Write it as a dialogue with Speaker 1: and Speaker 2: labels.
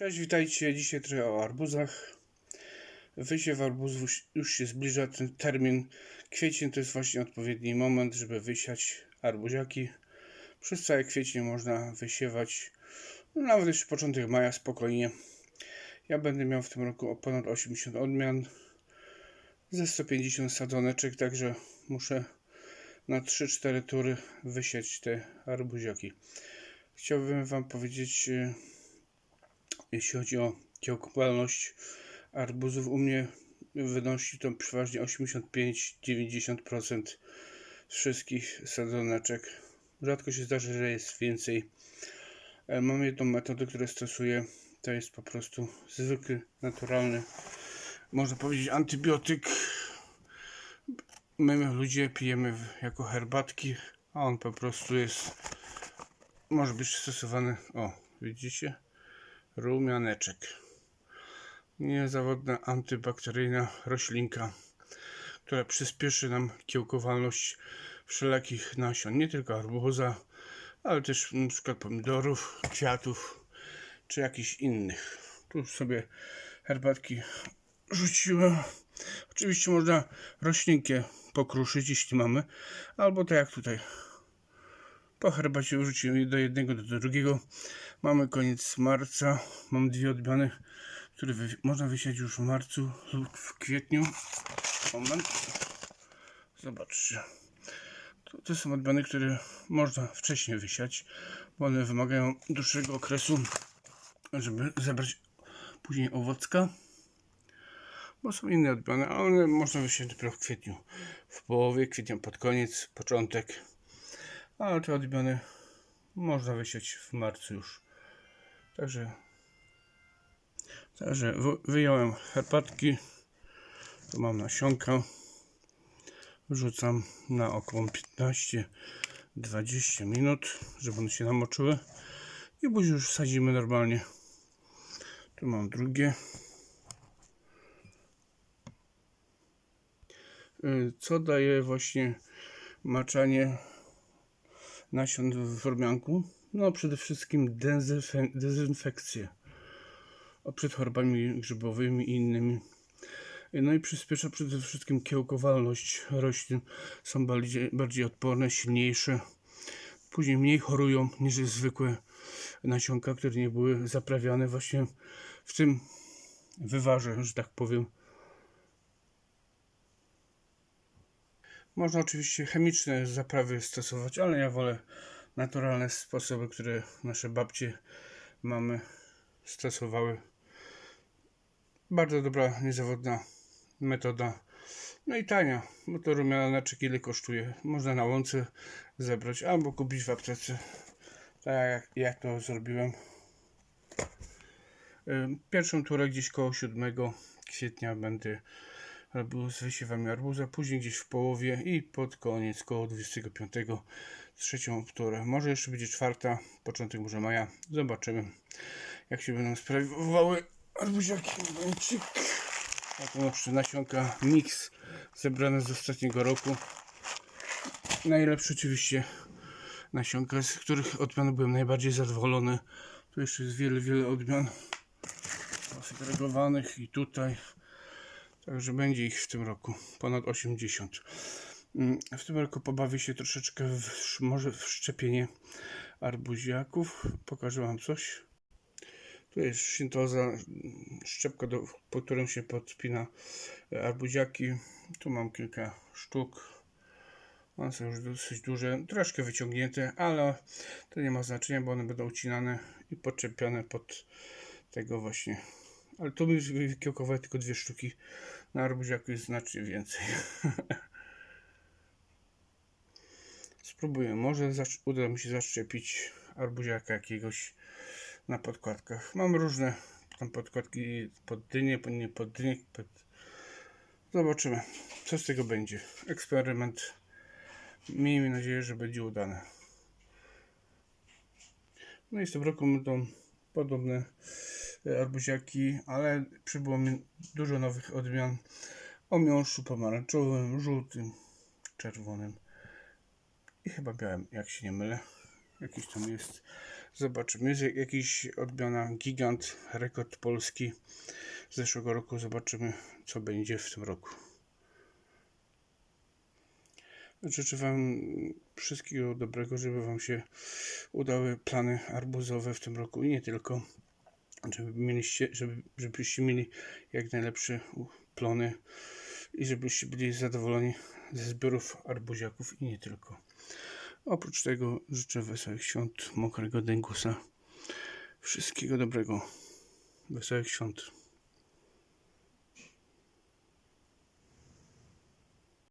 Speaker 1: Cześć, witajcie. Dzisiaj trochę o arbuzach. Wysiew arbuzów już- się zbliża ten termin. Kwiecień to jest właśnie odpowiedni moment, żeby wysiać arbuziaki. Przez cały kwiecień można wysiewać, no nawet jeszcze początek maja spokojnie. Ja będę miał w tym roku ponad 80 odmian, ze 150 sadzoneczek, także muszę na 3-4 tury wysiać te arbuziaki. Chciałbym Wam powiedzieć, y, jeśli chodzi o kiełkowalność arbuzów, u mnie wynosi to przeważnie 85-90% wszystkich sadzoneczek. Rzadko się zdarzy, że jest więcej. E, Mam jedną metodę, którą stosuję. To jest po prostu zwykły, naturalny, można powiedzieć, antybiotyk. My ludzie pijemy jako herbatki, a on po prostu jest, może być stosowany, o, widzicie? Rumianeczek. Niezawodna antybakteryjna roślinka, która przyspieszy nam kiełkowalność wszelakich nasion, nie tylko arbuza, ale też przykład pomidorów, kwiatów czy jakichś innych. Tu sobie herbatki rzuciłem. Oczywiście można roślinkę pokruszyć, jeśli mamy, albo tak jak tutaj po herbacie wrzuciłem do jednego, do drugiego. Mamy koniec marca. Mam dwie odmiany, które wy, można wysiać już w marcu lub w kwietniu. Moment. Zobaczcie. To, to są odmiany, które można wcześniej wysiać, bo one wymagają dłuższego okresu, żeby zebrać później owocka. Bo są inne odmiany, a one można wysiać dopiero w kwietniu. W połowie kwietnia, pod koniec, początek. Ale te odmiany można wysiać w marcu już. Także, także wy- wyjąłem herbatki. Tu mam nasionka. Wrzucam na około 15-20 minut, żeby one się namoczyły. I później już wsadzimy normalnie. Tu mam drugie. Y, Co daje właśnie maczanie nasion w rumianku? No przede wszystkim dezynfe- dezynfekcję przed chorobami grzybowymi i innymi. No i przyspiesza przede wszystkim kiełkowalność roślin. Są bardziej, bardziej odporne, silniejsze. Później mniej chorują niż zwykłe nasionka, które nie były zaprawiane właśnie w tym wywarze, że tak powiem. Można oczywiście chemiczne zaprawy stosować, ale ja wolę naturalne sposoby, które nasze babcie, mamy stosowały. Bardzo dobra, niezawodna metoda. No i tania, bo to rumianeczek ile kosztuje. Można na łące zebrać albo kupić w aptece. Tak jak, jak to zrobiłem. Pierwszą turę gdzieś koło 7 kwietnia będę robił z wysiewami arbuza, później gdzieś w połowie i pod koniec, koło 25, trzecią turę. Może jeszcze będzie czwarta, początek może maja. Zobaczymy, jak się będą sprawowały arbuziaki. To jeszcze nasionka mix zebrane z ostatniego roku. Najlepsze oczywiście nasionka, z których odmian byłem najbardziej zadowolony. Tu jeszcze jest wiele, wiele odmian segregowanych i tutaj. Także będzie ich w tym roku ponad 80. Mm, W tym roku pobawię się troszeczkę w, może w szczepienie arbuziaków. Pokażę Wam coś. Tu jest szintoza, mm, szczepka, do, po którą się podpina e, arbuziaki. Tu mam kilka sztuk. One są już dosyć duże, troszkę wyciągnięte, ale to nie ma znaczenia, bo one będą ucinane i podczepione pod tego właśnie. Ale tu mi wykiełkowały tylko dwie sztuki. Na arbuziaku jest znacznie więcej. Spróbuję. Może uda mi się zaszczepić arbuziaka jakiegoś na podkładkach. Mam różne tam podkładki pod dynię, pod nie pod dynię. Pod... Zobaczymy, co z tego będzie. Eksperyment. Miejmy nadzieję, że będzie udany. No i z tym roku będą podobne arbuziaki, ale przybyło mi dużo nowych odmian o miąższu pomarańczowym, żółtym, czerwonym i chyba białym, jak się nie mylę. Jakiś tam jest Zobaczymy. Jest jak- jakiś odmiana gigant, rekord polski z zeszłego roku. Zobaczymy, co będzie w tym roku. Życzę Wam wszystkiego dobrego, żeby Wam się udały plany arbuzowe w tym roku i nie tylko. Żeby mieliście, żeby, żebyście mieli jak najlepsze plony i żebyście byli zadowoleni ze zbiorów arbuziaków i nie tylko. Oprócz tego życzę wesołych świąt, mokrego dęgusa. Wszystkiego dobrego. Wesołych świąt.